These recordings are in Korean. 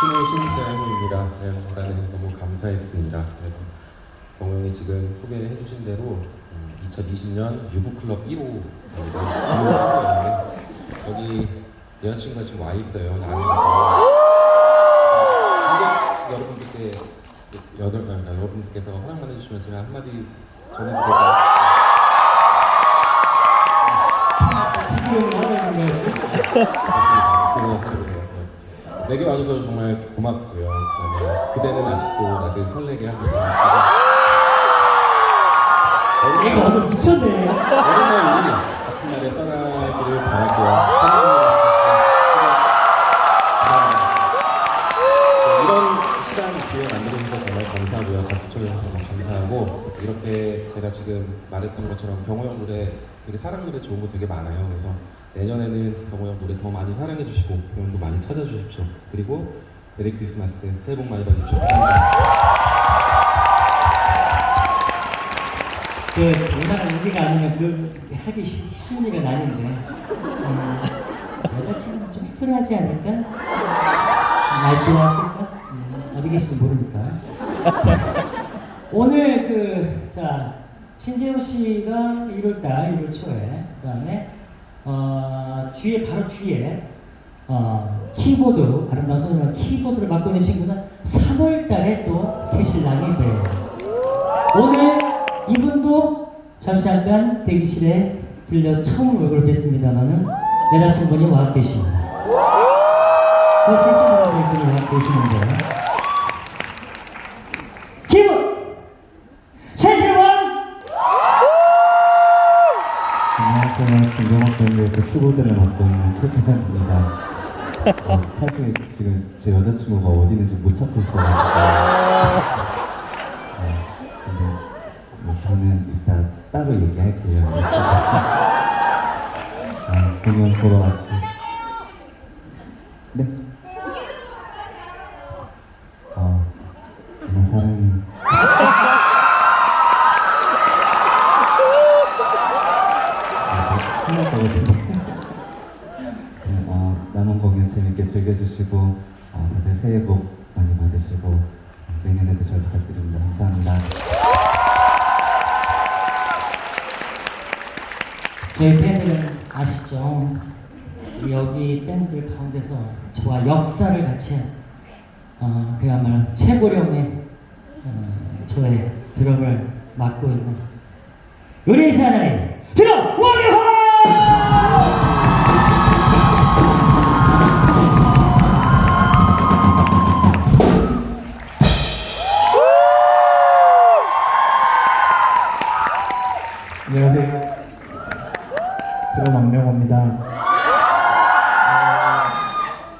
신우 신재영입니다. 네, 오라는 너무 감사했습니다. 그래서 경호 이 지금 소개해 주신 대로 음, 2020년 유부클럽 1호입니다. 1호 선거였는데 여기 여자친구가 지금 와 있어요. 나는 여러분들께 여덟 그러니까 여러분들께서 허락만 해주시면 제가 한마디 전해도 될까요? 내게 와줘서 정말 고맙고요. 그다음에 그대는 아직도 나를 설레게 합니다. 얘가 오늘 미쳤네. 어느 우리 같은 날에 떠나기를 바랄게요. 사랑합니다. 네, 이런 시간 기회 만들어주셔서 정말 감사하고요. 같이 초대해주셔서 정말 감사하고 이렇게 제가 지금 말했던 것처럼 경호 형 노래 되게 사랑 노래 좋은 거 되게 많아요. 그래서 내년에는 경호 형 노래 더 많이 사랑해 주시고 형도 많이 찾아주십시오. 그리고 메리 크리스마스 새해 복 많이 받으십시오. 그 장난을 우리가 아니면 그 하기 시, 심리가 나는데 음, 여자친구 좀 쑥스러워하지 않을까? 날 좋아하실까? 음, 어디 계신지 모르니까 오늘 그 자 신재호 씨가 1월달 1월 초에 그다음에 어, 뒤에 바로 뒤에 어, 키보드 아름다운 소리와 키보드를 맡고 있는 친구는 3월달에 또 새 신랑이 돼요. 오늘 이분도 잠시 잠깐 대기실에 들려 처음 얼굴을 뵀습니다만은 여자친구분이 와 계십니다. 그 세신분이 분이 와 계시는데 기분 세세원 안녕하세요. 김경호 밴드에서 키보드를 맡고 있는 최신현입니다. 어, 사실 지금 제 여자친구가 어디 있는지 못 찾고 있어가지고 어, 근데 뭐 저는 이따 따로 얘기할게요. 아, 공연 보러 와주셔서 네? 어, 엄마 사랑해. 같은데. 네, 어, 남은 공연 재밌게 즐겨주시고 어, 다들 새해 복 많이 받으시고 어, 내년에도 잘 부탁드립니다. 감사합니다. 저희 팬들은 아시죠? 여기 밴드들 가운데서 저와 역사를 같이 한 어, 그야말로 최고령의 어, 저의 드럼을 맡고 있는 우리 사나이 드럼 원리화! 드럼 왕명호입니다. 어,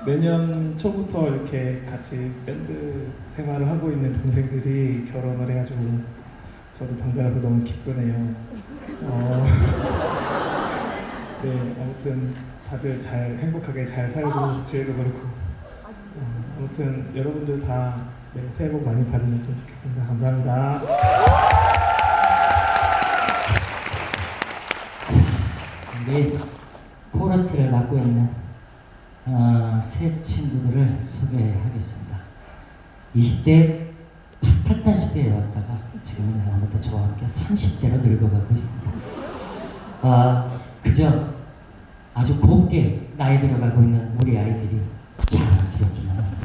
내년 초부터 이렇게 같이 밴드 생활을 하고 있는 동생들이 결혼을 해가지고 저도 덩달아서 너무 기쁘네요. 어, 네, 아무튼 다들 잘 행복하게 잘 살고 지혜도 그렇고 어, 아무튼 여러분들 다 네, 새해 복 많이 받으셨으면 좋겠습니다. 감사합니다. 우리 코러스를 맡고 있는 어, 새 친구들을 소개하겠습니다. 20대 풋풋한 시대에 왔다가 지금은 아무튼 저와 함께 30대로 늙어가고 있습니다. 아, 그저 아주 곱게 나이 들어가고 있는 우리 아이들이 자랑스럽지만